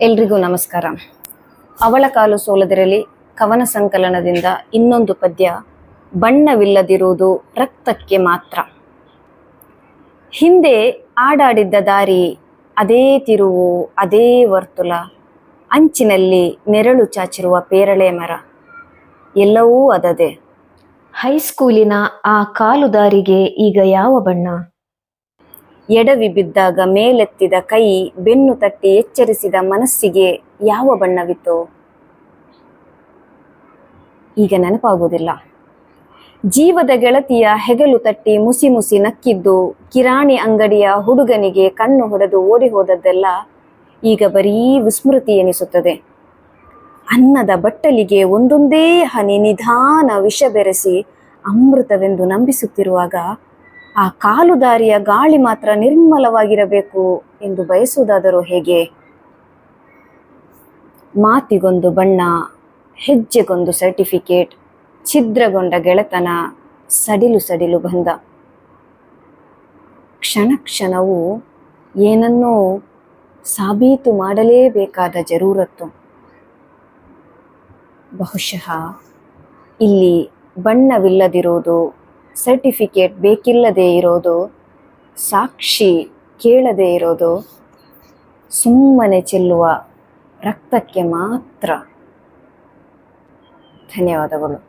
ಎಲ್ರಿಗೂ ನಮಸ್ಕಾರ. ಅವಳ ಕಾಲು ಸೋಲದಿರಲಿ, ಕವನ ಸಂಕಲನದಿಂದ ಇನ್ನೊಂದು ಪದ್ಯ, ಬಣ್ಣವಿಲ್ಲದಿರುವುದು ರಕ್ತಕ್ಕೆ ಮಾತ್ರ. ಹಿಂದೆ ಆಡಾಡಿದ್ದ ದಾರಿ, ಅದೇ ತಿರುವು, ಅದೇ ವರ್ತುಲ, ಅಂಚಿನಲ್ಲಿ ನೆರಳು ಚಾಚಿರುವ ಪೇರಳೆ ಮರ, ಎಲ್ಲವೂ ಅದದೆ. ಹೈಸ್ಕೂಲಿನ ಆ ಕಾಲು ದಾರಿಗೆ ಈಗ ಯಾವ ಬಣ್ಣ? ಎಡವಿ ಬಿದ್ದಾಗ ಮೇಲೆತ್ತಿದ ಕೈ ಬೆನ್ನು ತಟ್ಟಿ ಎಚ್ಚರಿಸಿದ ಮನಸ್ಸಿಗೆ ಯಾವ ಬಣ್ಣವಿತ್ತು? ಈಗ ನೆನಪಾಗುವುದಿಲ್ಲ. ಜೀವದ ಗೆಳತಿಯ ಹೆಗಲು ತಟ್ಟಿ ಮುಸಿ ಮುಸಿ ನಕ್ಕಿದ್ದು, ಕಿರಾಣಿ ಅಂಗಡಿಯ ಹುಡುಗನಿಗೆ ಕಣ್ಣು ಹೊಡೆದು ಓಡಿ ಹೋದದ್ದೆಲ್ಲ ಈಗ ಬರೀ ವಿಸ್ಮೃತಿ ಎನಿಸುತ್ತದೆ. ಅನ್ನದ ಬಟ್ಟಲಿಗೆ ಒಂದೊಂದೇ ಹನಿ ನಿಧಾನ ವಿಷ ಬೆರೆಸಿ ಅಮೃತವೆಂದು ನಂಬಿಸುತ್ತಿರುವಾಗ ಆ ಕಾಲು ದಾರಿಯ ಗಾಳಿ ಮಾತ್ರ ನಿರ್ಮಲವಾಗಿರಬೇಕು ಎಂದು ಬಯಸುವುದಾದರೂ ಹೇಗೆ? ಮಾತಿಗೊಂದು ಬಣ್ಣ, ಹೆಜ್ಜೆಗೊಂದು ಸರ್ಟಿಫಿಕೇಟ್, ಛಿದ್ರಗೊಂಡ ಗೆಳೆತನ, ಸಡಿಲು ಸಡಿಲು ಬಂದ. ಕ್ಷಣ ಕ್ಷಣವು ಏನನ್ನೋ ಸಾಬೀತು ಮಾಡಲೇಬೇಕಾದ ಜರೂರತ್ತು. ಬಹುಶಃ ಇಲ್ಲಿ ಬಣ್ಣವಿಲ್ಲದಿರುವುದು ಸರ್ಟಿಫಿಕೇಟ್ ಬೇಕಿಲ್ಲದೆ ಇರೋದು ಸಾಕ್ಷಿ ಕೇಳದೆ ಇರೋದು ಸುಮ್ಮನೆ ಚೆಲ್ಲುವ ರಕ್ತಕ್ಕೆ ಮಾತ್ರ. ಧನ್ಯವಾದಗಳು.